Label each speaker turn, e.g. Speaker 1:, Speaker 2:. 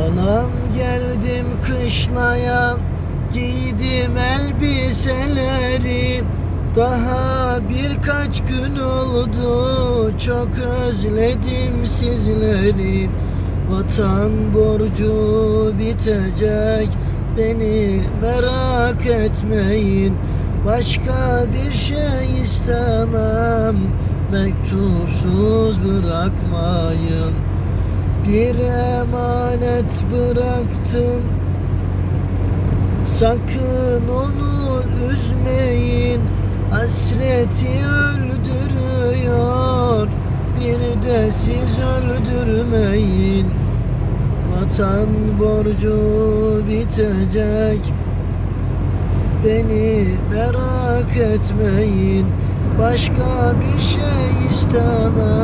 Speaker 1: Anam geldim kışlaya Giydim elbiseleri. Daha birkaç gün oldu Çok özledim sizleri. Vatan borcu bitecek Beni merak etmeyin. Başka bir şey istemem Mektupsuz bırakmayın bir emanet bıraktım. Sakın onu üzmeyin. Hasreti öldürüyor. Bir de siz öldürmeyin. Vatan borcu bitecek. Beni merak etmeyin. Başka bir şey istemem